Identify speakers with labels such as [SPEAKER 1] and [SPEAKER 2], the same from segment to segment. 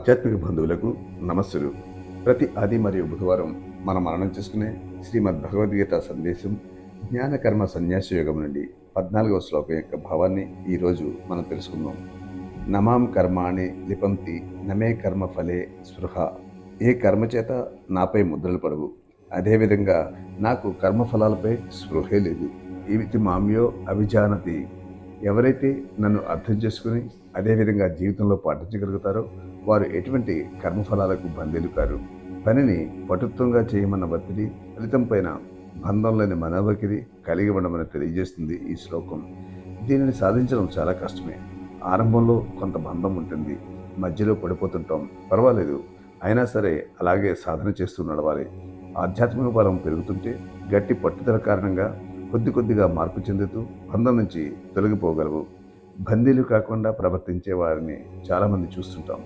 [SPEAKER 1] ఆధ్యాత్మిక బంధువులకు నమస్సులు. ప్రతి ఆది మరియు బుధవారం మనం మరణం చేసుకునే శ్రీమద్ భగవద్గీత సందేశం జ్ఞానకర్మ సన్యాస యోగం నుండి పద్నాలుగవ శ్లోకం యొక్క భావాన్ని ఈరోజు మనం తెలుసుకుందాం. నమాం కర్మాణి లిపంతి నమే కర్మ ఫలే స్పృహ. ఏ కర్మ చేత నాపై ముద్రలు పడవు. అదేవిధంగా నాకు కర్మఫలాలపై స్పృహే లేదు. ఇది మామ్యో అభిజానతి. ఎవరైతే నన్ను అర్థం చేసుకుని అదేవిధంగా జీవితంలో పాటించగలుగుతారో వారు ఎటువంటి కర్మఫలాలకు బందీలు కారు పనిని పటుత్వంగా చేయమన్న ఒత్తిడి ఫలితం పైన బంధంలోని మనోవకిరి కలిగి ఉండమని తెలియజేస్తుంది ఈ శ్లోకం. దీనిని సాధించడం చాలా కష్టమే. ఆరంభంలో కొంత బంధం ఉంటుంది. మధ్యలో పడిపోతుంటాం. పర్వాలేదు. అయినా సరే అలాగే సాధన చేస్తూ నడవాలి. ఆధ్యాత్మిక బలం పెరుగుతుంటే గట్టి పట్టుదల కారణంగా కొద్ది కొద్దిగా మార్పు చెందుతూ బంధం నుంచి తొలగిపోగలవు. బందీలు కాకుండా ప్రవర్తించే వారిని చాలామంది చూస్తుంటాం.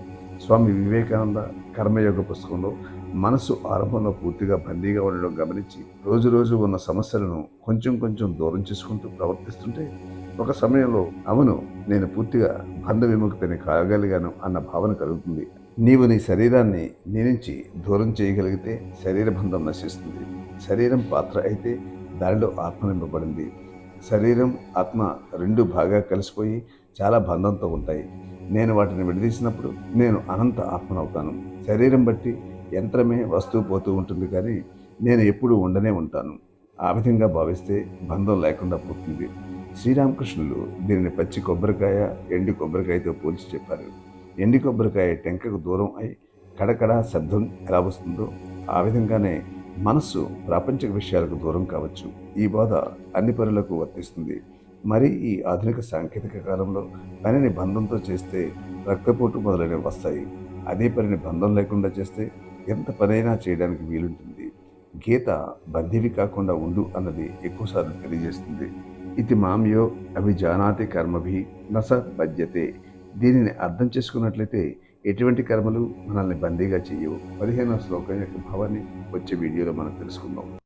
[SPEAKER 1] స్వామి వివేకానంద కర్మయోగ పుస్తకంలో మనసు ఆరంభంలో పూర్తిగా బందీగా ఉండడం గమనించి రోజు రోజు ఉన్న సమస్యలను కొంచెం కొంచెం దూరం చేసుకుంటూ ప్రవర్తిస్తుంటే ఒక సమయంలో అవును నేను పూర్తిగా బంధ విముక్తిని కాగలిగాను అన్న భావన కలుగుతుంది. నీవు నీ శరీరాన్ని నీ నుంచి దూరం చేయగలిగితే శరీర బంధం నశిస్తుంది. శరీరం పాత్ర అయితే దానిలో ఆత్మ నింపబడింది శరీరం ఆత్మ రెండు బాగా కలిసిపోయి చాలా బంధంతో ఉంటాయి. నేను వాటిని విడదీసినప్పుడు నేను అనంత ఆత్మనవుతాను. శరీరం బట్టి యంత్రమే వస్తువు పోతూ ఉంటుంది కానీ నేను ఎప్పుడూ ఉండనే ఉంటాను. ఆ విధంగా భావిస్తే బంధం లేకుండా పోతుంది. శ్రీరామకృష్ణులు దీనిని పచ్చి కొబ్బరికాయ ఎండి కొబ్బరికాయతో పోల్చి చెప్పారు. ఎండి కొబ్బరికాయ టెంకకు దూరం అయి కడకడ శబ్దం ఎలా వస్తుందో ఆ విధంగానే మనస్సు ప్రాపంచిక విషయాలకు దూరం కావచ్చు. ఈ బోధ అన్ని పనులకు వర్తిస్తుంది. మరి ఈ ఆధునిక సాంకేతిక కాలంలో పనిని బంధంతో చేస్తే రక్తపోటు మొదలైనవి వస్తాయి. అదే పనిని బంధం లేకుండా చేస్తే ఎంత పనైనా చేయడానికి వీలుంటుంది. గీత బంధివి కాకుండా ఉండు అన్నది ఎక్కువసార్లు తెలియజేస్తుంది. ఇది మామ్యో అభిజానాతి కర్మభి నస బధ్యతే దీనిని అర్థం చేసుకున్నట్లయితే ఎటువంటి కర్మలు మనల్ని బందీగా చేయవు. పదిహేనవ శ్లోకం యొక్క భావాన్ని వచ్చే వీడియోలో మనం తెలుసుకుందాం.